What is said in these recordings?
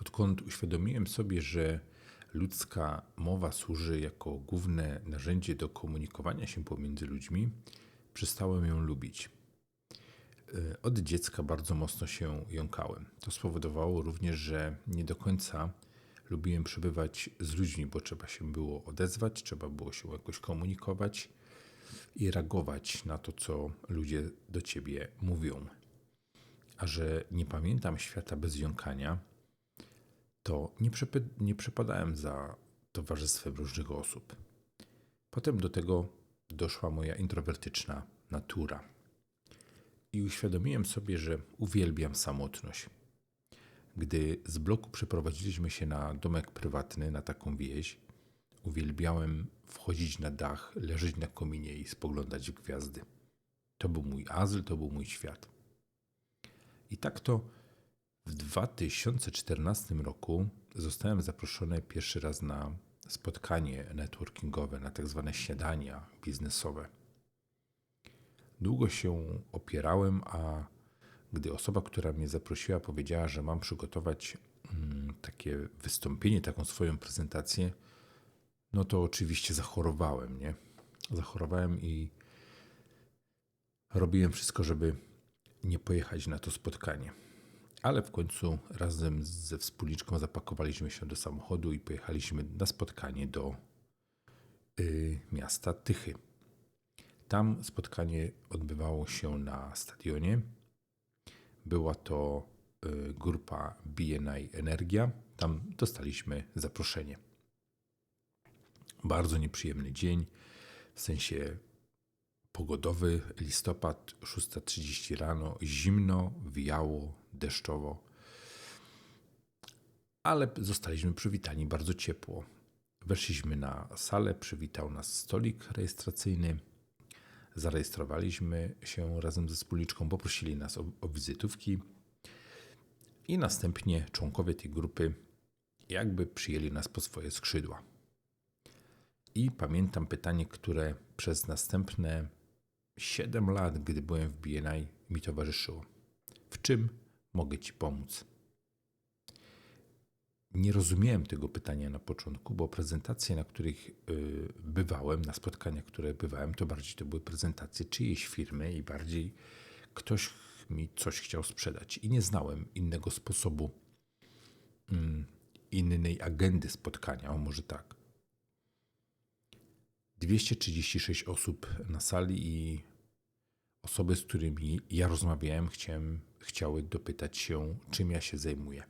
Odkąd uświadomiłem sobie, że ludzka mowa służy jako główne narzędzie do komunikowania się pomiędzy ludźmi, przestałem ją lubić. E, od dziecka bardzo mocno się jąkałem. To spowodowało również, że nie do końca lubiłem przebywać z ludźmi, bo trzeba się było odezwać, trzeba było się jakoś komunikować i reagować na to, co ludzie do ciebie mówią. A że nie pamiętam świata bez jąkania, to nie, nie przepadałem za towarzystwem różnych osób. Potem do tego doszła moja introwertyczna natura. I uświadomiłem sobie, że uwielbiam samotność. Gdy z bloku przeprowadziliśmy się na domek prywatny, na taką wieś, uwielbiałem wchodzić na dach, leżeć na kominie i spoglądać w gwiazdy. To był mój azyl, to był mój świat. I tak to w 2014 roku zostałem zaproszony pierwszy raz na spotkanie networkingowe, na tak zwane śniadania biznesowe. Długo się opierałem, a gdy osoba, która mnie zaprosiła, powiedziała, że mam przygotować mm, takie wystąpienie, taką swoją prezentację, no to oczywiście zachorowałem, nie? Zachorowałem i robiłem wszystko, żeby nie pojechać na to spotkanie. Ale w końcu razem ze wspólniczką zapakowaliśmy się do samochodu i pojechaliśmy na spotkanie do y, miasta Tychy. Tam spotkanie odbywało się na stadionie. Była to y, grupa BNI Energia. Tam dostaliśmy zaproszenie. Bardzo nieprzyjemny dzień, w sensie pogodowy, listopad, 6.30 rano, zimno, wiało, deszczowo. Ale zostaliśmy przywitani bardzo ciepło. Weszliśmy na salę, przywitał nas stolik rejestracyjny. Zarejestrowaliśmy się razem ze wspólniczką, poprosili nas o, o wizytówki i następnie członkowie tej grupy jakby przyjęli nas po swoje skrzydła. I pamiętam pytanie, które przez następne 7 lat, gdy byłem w BNI, mi towarzyszyło. W czym mogę Ci pomóc? Nie rozumiałem tego pytania na początku, bo prezentacje, na których y, bywałem, na spotkaniach, które bywałem, to bardziej to były prezentacje czyjejś firmy i bardziej ktoś mi coś chciał sprzedać. I nie znałem innego sposobu, mm, innej agendy spotkania, o może tak. 236 osób na sali i osoby, z którymi ja rozmawiałem, chciałem, chciały dopytać się, czym ja się zajmuję.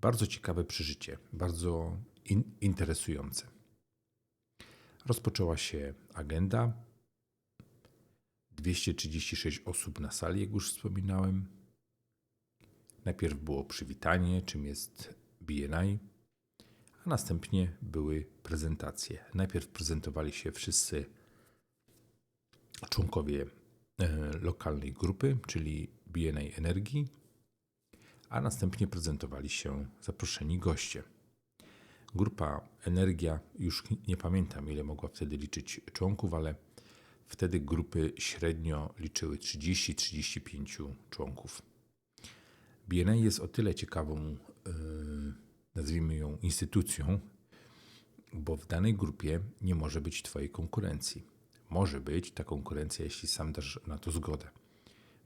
Bardzo ciekawe przeżycie, bardzo in, interesujące. Rozpoczęła się agenda. 236 osób na sali, jak już wspominałem. Najpierw było przywitanie, czym jest BNI a następnie były prezentacje. Najpierw prezentowali się wszyscy członkowie e, lokalnej grupy, czyli BNA Energii, a następnie prezentowali się zaproszeni goście. Grupa Energia, już nie pamiętam ile mogła wtedy liczyć członków, ale wtedy grupy średnio liczyły 30-35 członków. BNA jest o tyle ciekawą yy, nazwijmy ją instytucją, bo w danej grupie nie może być Twojej konkurencji. Może być ta konkurencja, jeśli sam dasz na to zgodę.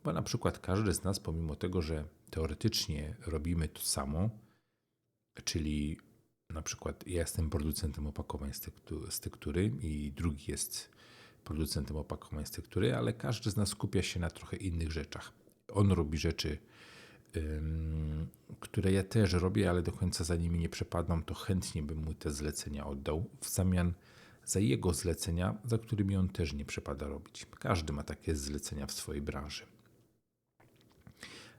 Bo na przykład każdy z nas, pomimo tego, że teoretycznie robimy to samo, czyli na przykład ja jestem producentem opakowań z tektury i drugi jest producentem opakowań z tektury, ale każdy z nas skupia się na trochę innych rzeczach. On robi rzeczy które ja też robię, ale do końca za nimi nie przepadam, to chętnie bym mu te zlecenia oddał w zamian za jego zlecenia, za którymi on też nie przepada robić. Każdy ma takie zlecenia w swojej branży.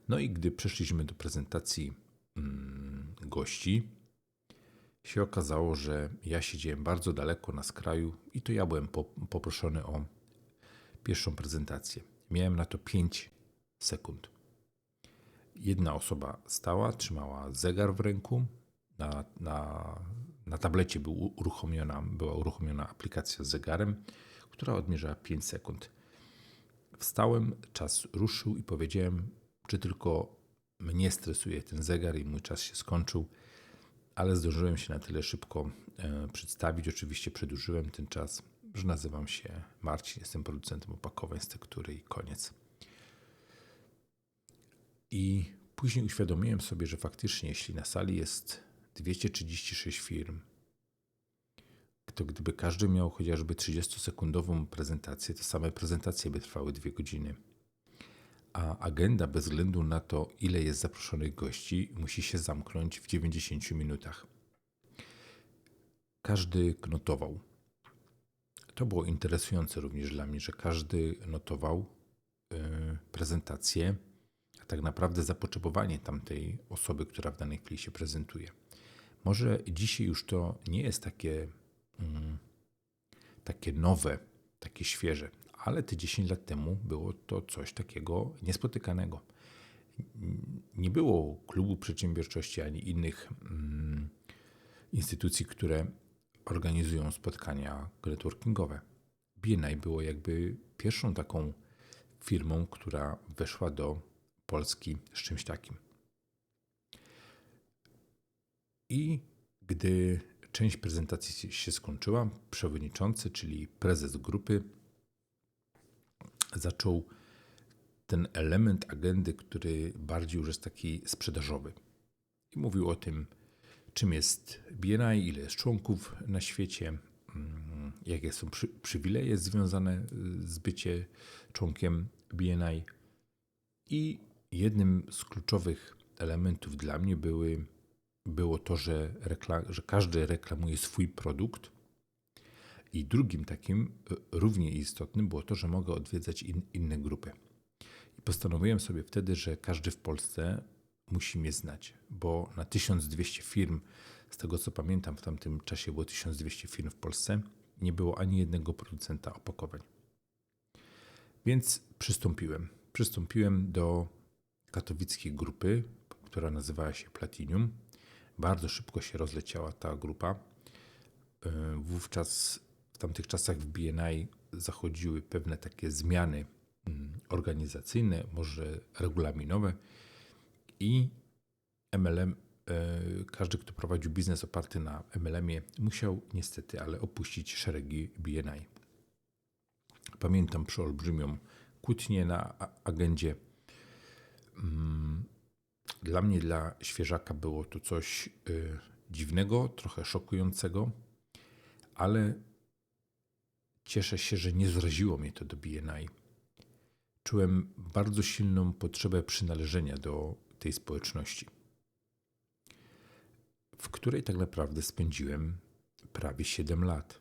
No i gdy przeszliśmy do prezentacji mm, gości, się okazało, że ja siedziałem bardzo daleko na skraju i to ja byłem poproszony o pierwszą prezentację. Miałem na to 5 sekund. Jedna osoba stała, trzymała zegar w ręku. Na, na, na tablecie był uruchomiona, była uruchomiona aplikacja z zegarem, która odmierzała 5 sekund. Wstałem, czas ruszył i powiedziałem, czy tylko mnie stresuje ten zegar i mój czas się skończył, ale zdążyłem się na tyle szybko e, przedstawić. Oczywiście przedłużyłem ten czas, że nazywam się Marcin, jestem producentem opakowań z tektury i koniec. I później uświadomiłem sobie, że faktycznie, jeśli na sali jest 236 firm, to gdyby każdy miał chociażby 30-sekundową prezentację, to same prezentacje by trwały dwie godziny. A agenda bez względu na to, ile jest zaproszonych gości, musi się zamknąć w 90 minutach. Każdy notował. To było interesujące również dla mnie, że każdy notował yy, prezentację, a tak naprawdę zapotrzebowanie tamtej osoby, która w danej chwili się prezentuje. Może dzisiaj już to nie jest takie Mm, takie nowe, takie świeże, ale te 10 lat temu było to coś takiego niespotykanego. Nie było klubu przedsiębiorczości ani innych mm, instytucji, które organizują spotkania networkingowe. BNI było jakby pierwszą taką firmą, która weszła do Polski z czymś takim. I gdy część prezentacji się skończyła. Przewodniczący, czyli prezes grupy, zaczął ten element agendy, który bardziej już jest taki sprzedażowy. I mówił o tym, czym jest BNI, ile jest członków na świecie, mm, jakie są przy, przywileje związane z bycie członkiem BNI. I jednym z kluczowych elementów dla mnie były było to, że, że każdy reklamuje swój produkt. I drugim takim, e, równie istotnym, było to, że mogę odwiedzać in, inne grupy. I postanowiłem sobie wtedy, że każdy w Polsce musi mnie znać, bo na 1200 firm, z tego co pamiętam, w tamtym czasie było 1200 firm w Polsce, nie było ani jednego producenta opakowań. Więc przystąpiłem. Przystąpiłem do katowickiej grupy, która nazywała się Platinum bardzo szybko się rozleciała ta grupa. E, wówczas, w tamtych czasach w BNI zachodziły pewne takie zmiany mm, organizacyjne, może regulaminowe i MLM, e, każdy, kto prowadził biznes oparty na MLM-ie, musiał niestety, ale opuścić szeregi BNI. Pamiętam przeolbrzymią kłótnię na agendzie. Dla mnie, dla świeżaka, było to coś y, dziwnego, trochę szokującego, ale cieszę się, że nie zraziło mnie to do BNI. Czułem bardzo silną potrzebę przynależenia do tej społeczności, w której tak naprawdę spędziłem prawie 7 lat.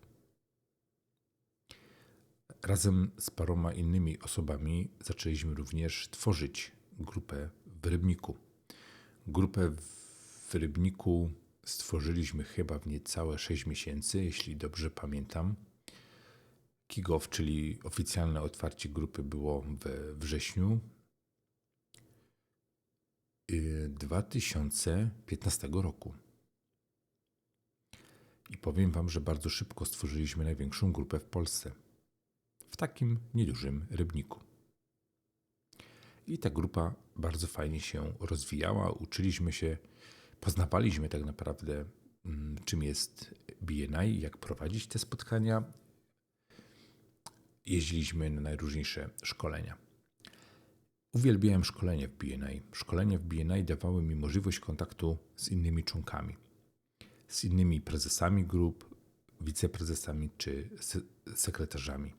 Razem z paroma innymi osobami zaczęliśmy również tworzyć grupę w Rybniku. Grupę w Rybniku stworzyliśmy chyba w niecałe 6 miesięcy, jeśli dobrze pamiętam. Kick-off, czyli oficjalne otwarcie grupy było we wrześniu 2015 y, roku. I powiem Wam, że bardzo szybko stworzyliśmy największą grupę w Polsce. W takim niedużym rybniku. I ta grupa bardzo fajnie się rozwijała. Uczyliśmy się, poznawaliśmy tak naprawdę, mm, czym jest BNI, jak prowadzić te spotkania. Jeździliśmy na najróżniejsze szkolenia. Uwielbiałem szkolenie w BNI. Szkolenia w BNI dawały mi możliwość kontaktu z innymi członkami, z innymi prezesami grup, wiceprezesami czy sekretarzami.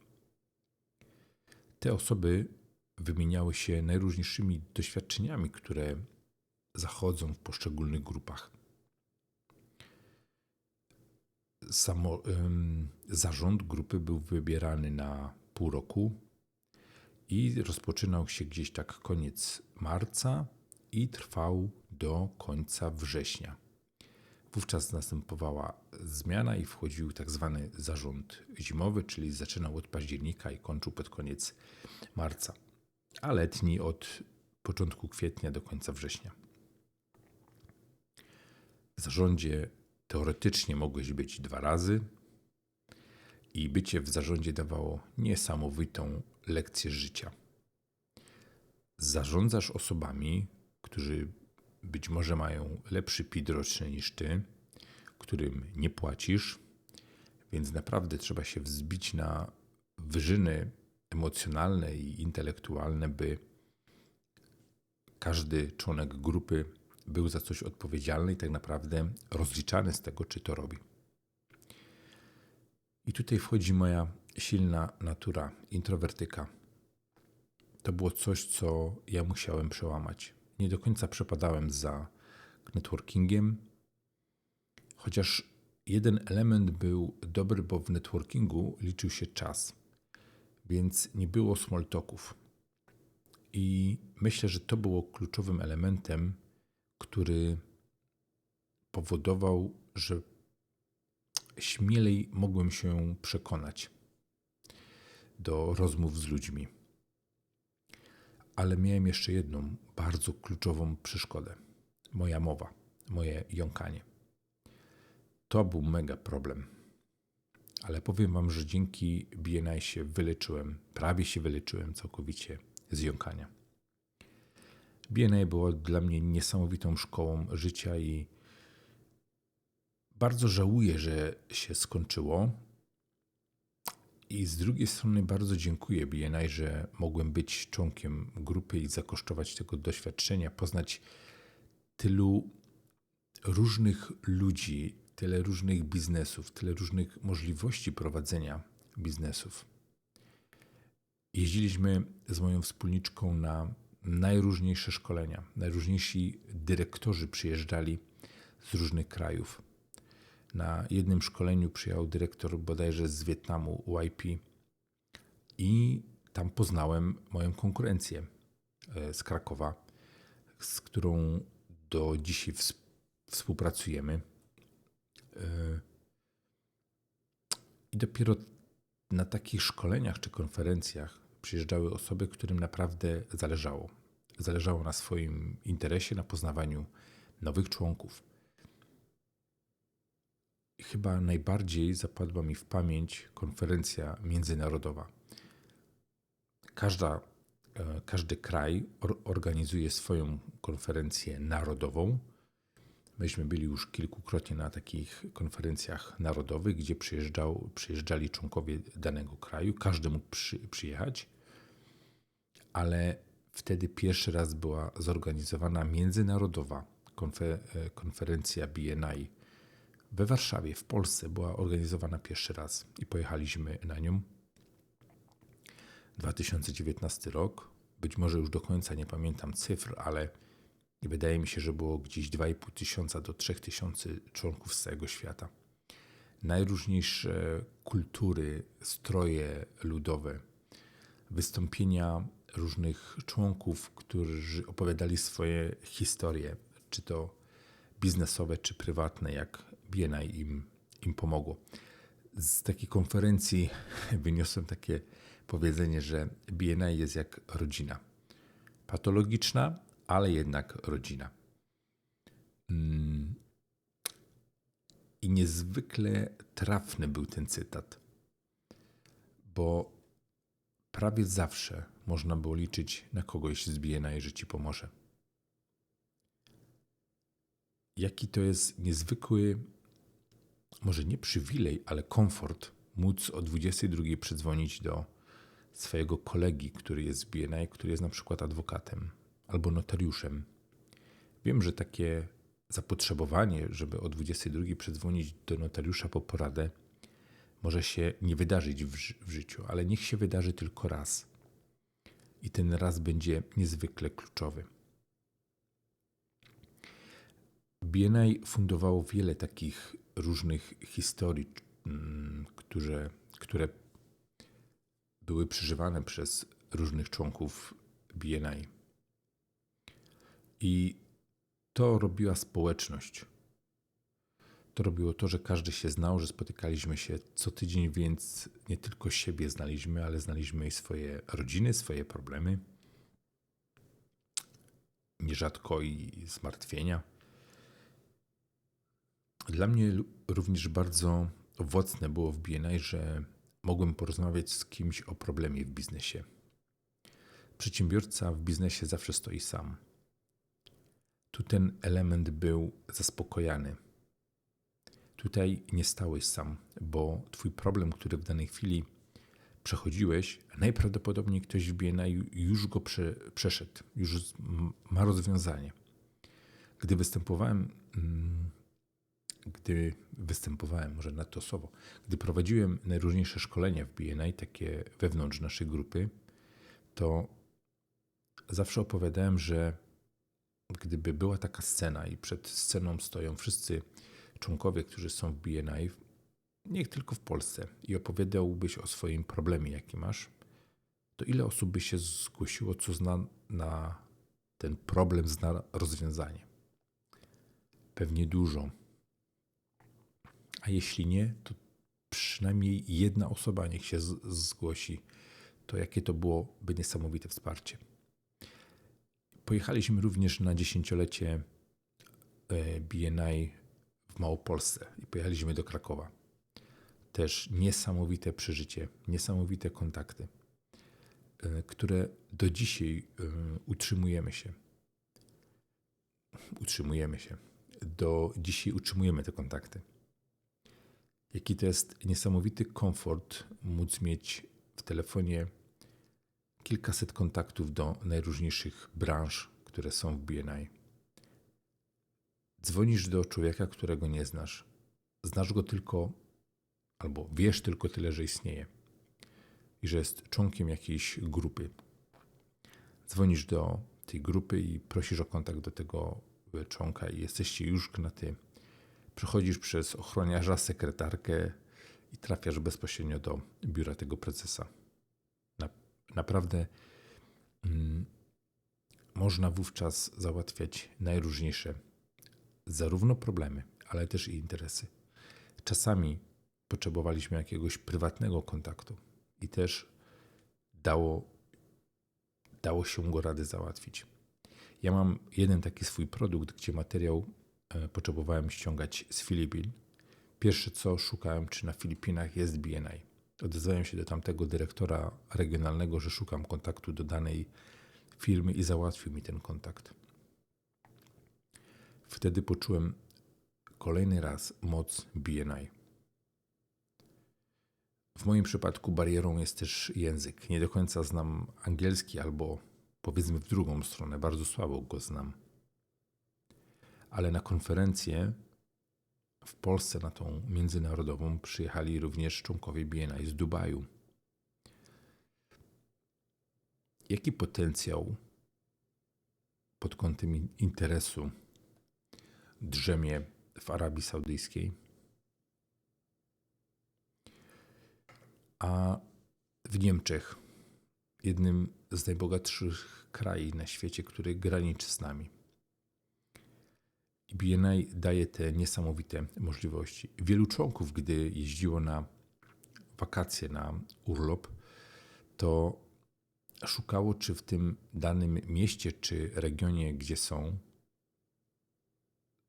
Te osoby wymieniały się najróżniejszymi doświadczeniami, które zachodzą w poszczególnych grupach. Samo, zarząd grupy był wybierany na pół roku i rozpoczynał się gdzieś tak koniec marca i trwał do końca września. Wówczas następowała zmiana i wchodził tak zwany zarząd zimowy, czyli zaczynał od października i kończył pod koniec marca a letni od początku kwietnia do końca września. W zarządzie teoretycznie mogłeś być dwa razy i bycie w zarządzie dawało niesamowitą lekcję życia. Zarządzasz osobami, którzy być może mają lepszy PIT roczny niż ty, którym nie płacisz, więc naprawdę trzeba się wzbić na wyżyny emocjonalne i intelektualne, by każdy członek grupy był za coś odpowiedzialny i tak naprawdę rozliczany z tego, czy to robi. I tutaj wchodzi moja silna natura, introwertyka. To było coś, co ja musiałem przełamać. Nie do końca przepadałem za networkingiem, chociaż jeden element był dobry, bo w networkingu liczył się czas, więc nie było small talków. I myślę, że to było kluczowym elementem, który powodował, że śmielej mogłem się przekonać do rozmów z ludźmi. Ale miałem jeszcze jedną bardzo kluczową przeszkodę: moja mowa, moje jąkanie. To był mega problem. Ale powiem Wam, że dzięki BNI się wyleczyłem, prawie się wyleczyłem całkowicie z jąkania. BNI było dla mnie niesamowitą szkołą życia i bardzo żałuję, że się skończyło. I z drugiej strony bardzo dziękuję BNI, że mogłem być członkiem grupy i zakosztować tego doświadczenia, poznać tylu różnych ludzi, tyle różnych biznesów, tyle różnych możliwości prowadzenia biznesów. Jeździliśmy z moją wspólniczką na najróżniejsze szkolenia. Najróżniejsi dyrektorzy przyjeżdżali z różnych krajów. Na jednym szkoleniu przyjechał dyrektor bodajże z Wietnamu, YP, i tam poznałem moją konkurencję e, z Krakowa, z którą do dzisiaj współpracujemy. E, I dopiero na takich szkoleniach czy konferencjach przyjeżdżały osoby, którym naprawdę zależało. Zależało na swoim interesie, na poznawaniu nowych członków. Chyba najbardziej zapadła mi w pamięć konferencja międzynarodowa. Każda, e, każdy kraj organizuje swoją konferencję narodową. Myśmy byli już kilkukrotnie na takich konferencjach narodowych, gdzie przyjeżdżał, przyjeżdżali członkowie danego kraju. Każdy mógł przy, przyjechać, ale wtedy pierwszy raz była zorganizowana międzynarodowa konfer, e, konferencja BNI we Warszawie, w Polsce. Była organizowana pierwszy raz i pojechaliśmy na nią. 2019 rok. Być może już do końca nie pamiętam cyfr, ale i wydaje mi się, że było gdzieś 2,5 tysiąca do 3 tysięcy członków z całego świata. Najróżniejsze kultury, stroje ludowe, wystąpienia różnych członków, którzy opowiadali swoje historie, czy to biznesowe, czy prywatne, jak BNI im, im pomogło. Z takiej konferencji wyniosłem takie powiedzenie, że BNI jest jak rodzina. Patologiczna, ale jednak rodzina. Mm. I niezwykle trafny był ten cytat, bo prawie zawsze można było liczyć na kogoś z BNI, że ci pomoże. Jaki to jest niezwykły, może nie przywilej, ale komfort móc o 22 przydzwonić do swojego kolegi, który jest z BNI, który jest na przykład adwokatem albo notariuszem. Wiem, że takie zapotrzebowanie, żeby o 22 przedzwonić do notariusza po poradę, może się nie wydarzyć w, w życiu, ale niech się wydarzy tylko raz. I ten raz będzie niezwykle kluczowy. BNI fundowało wiele takich różnych historii, mm, które, które były przeżywane przez różnych członków BNI. I to robiła społeczność. To robiło to, że każdy się znał, że spotykaliśmy się co tydzień, więc nie tylko siebie znaliśmy, ale znaliśmy i swoje rodziny, swoje problemy. Nierzadko i zmartwienia. Dla mnie również bardzo owocne było w BNI, że mogłem porozmawiać z kimś o problemie w biznesie. Przedsiębiorca w biznesie zawsze stoi sam tu ten element był zaspokojany. Tutaj nie stałeś sam, bo twój problem, który w danej chwili przechodziłeś, najprawdopodobniej ktoś w BNI już go prze, przeszedł, już ma rozwiązanie. Gdy występowałem, mm, gdy występowałem, może na to słowo, gdy prowadziłem najróżniejsze szkolenia w BNI, takie wewnątrz naszej grupy, to zawsze opowiadałem, że gdyby była taka scena i przed sceną stoją wszyscy członkowie, którzy są w BNI, niech tylko w Polsce, i opowiadałbyś o swoim problemie, jaki masz, to ile osób by się zgłosiło, co zna na ten problem, zna rozwiązanie? Pewnie dużo. A jeśli nie, to przynajmniej jedna osoba niech się zgłosi. To jakie to byłoby niesamowite wsparcie. Pojechaliśmy również na dziesięciolecie e, BNI w Małopolsce i pojechaliśmy do Krakowa. Też niesamowite przeżycie, niesamowite kontakty, e, które do dzisiaj e, utrzymujemy się. Utrzymujemy się. Do dzisiaj utrzymujemy te kontakty. Jaki to jest niesamowity komfort móc mieć w telefonie kilkaset kontaktów do najróżniejszych branż, które są w BNI. Dzwonisz do człowieka, którego nie znasz. Znasz go tylko, albo wiesz tylko tyle, że istnieje i że jest członkiem jakiejś grupy. Dzwonisz do tej grupy i prosisz o kontakt do tego członka i jesteście już na ty. Przechodzisz przez ochroniarza, sekretarkę i trafiasz bezpośrednio do biura tego prezesa naprawdę mm, można wówczas załatwiać najróżniejsze zarówno problemy, ale też i interesy. Czasami potrzebowaliśmy jakiegoś prywatnego kontaktu i też dało, dało się go rady załatwić. Ja mam jeden taki swój produkt, gdzie materiał e, potrzebowałem ściągać z Filipin. Pierwsze co szukałem, czy na Filipinach jest BNI. Odezwałem się do tamtego dyrektora regionalnego, że szukam kontaktu do danej firmy i załatwił mi ten kontakt. Wtedy poczułem kolejny raz moc BNI. W moim przypadku barierą jest też język. Nie do końca znam angielski, albo powiedzmy w drugą stronę, bardzo słabo go znam. Ale na konferencję w Polsce na tą międzynarodową przyjechali również członkowie BNI z Dubaju. Jaki potencjał pod kątem interesu drzemie w Arabii Saudyjskiej? A w Niemczech, jednym z najbogatszych krajów na świecie, który graniczy z nami. BNI daje te niesamowite możliwości. Wielu członków, gdy jeździło na wakacje, na urlop, to szukało, czy w tym danym mieście czy regionie, gdzie są,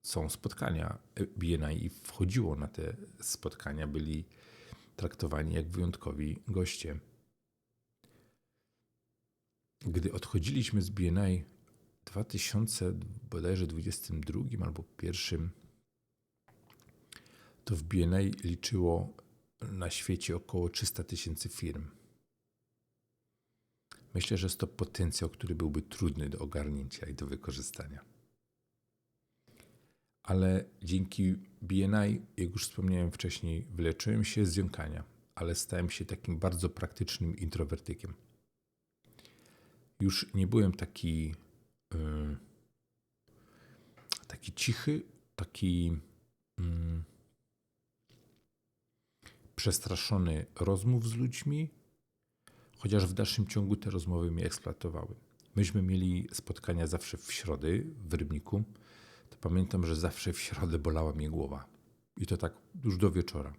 są spotkania BNI i wchodziło na te spotkania, byli traktowani jak wyjątkowi goście. Gdy odchodziliśmy z BNI, 2022 albo pierwszym to w BNI liczyło na świecie około 300 tysięcy firm. Myślę, że jest to potencjał, który byłby trudny do ogarnięcia i do wykorzystania. Ale dzięki BNI, jak już wspomniałem wcześniej, wyleczyłem się z jąkania, ale stałem się takim bardzo praktycznym introwertykiem. Już nie byłem taki taki cichy, taki mm, przestraszony rozmów z ludźmi, chociaż w dalszym ciągu te rozmowy mnie eksploatowały. Myśmy mieli spotkania zawsze w środy w Rybniku. To pamiętam, że zawsze w środę bolała mnie głowa. I to tak już do wieczora.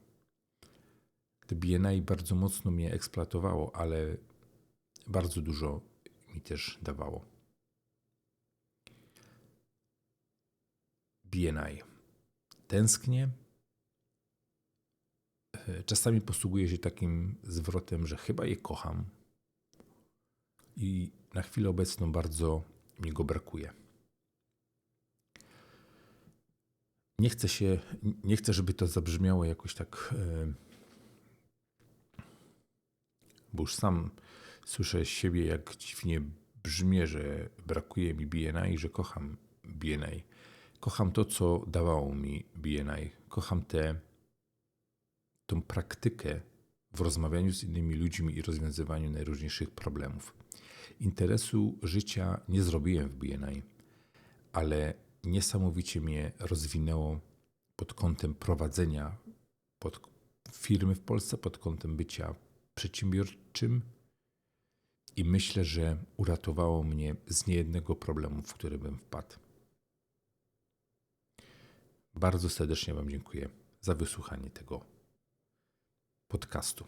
To BNI bardzo mocno mnie eksploatowało, ale bardzo dużo mi też dawało. BNI. Tęsknię. E, czasami posługuję się takim zwrotem, że chyba je kocham i na chwilę obecną bardzo mi go brakuje. nie chcę się, nie chcę, żeby to zabrzmiało jakoś tak, e, bo już sam słyszę siebie, jak dziwnie brzmię, że brakuje mi BNI i że kocham BNI. Kocham to, co dawało mi BNI. Kocham tę tą praktykę w rozmawianiu z innymi ludźmi i rozwiązywaniu najróżniejszych problemów. Interesu życia nie zrobiłem w BNI, ale niesamowicie mnie rozwinęło pod kątem prowadzenia pod firmy w Polsce, pod kątem bycia przedsiębiorczym i myślę, że uratowało mnie z niejednego problemu, w który bym wpadł. Bardzo serdecznie Wam dziękuję za wysłuchanie tego podcastu.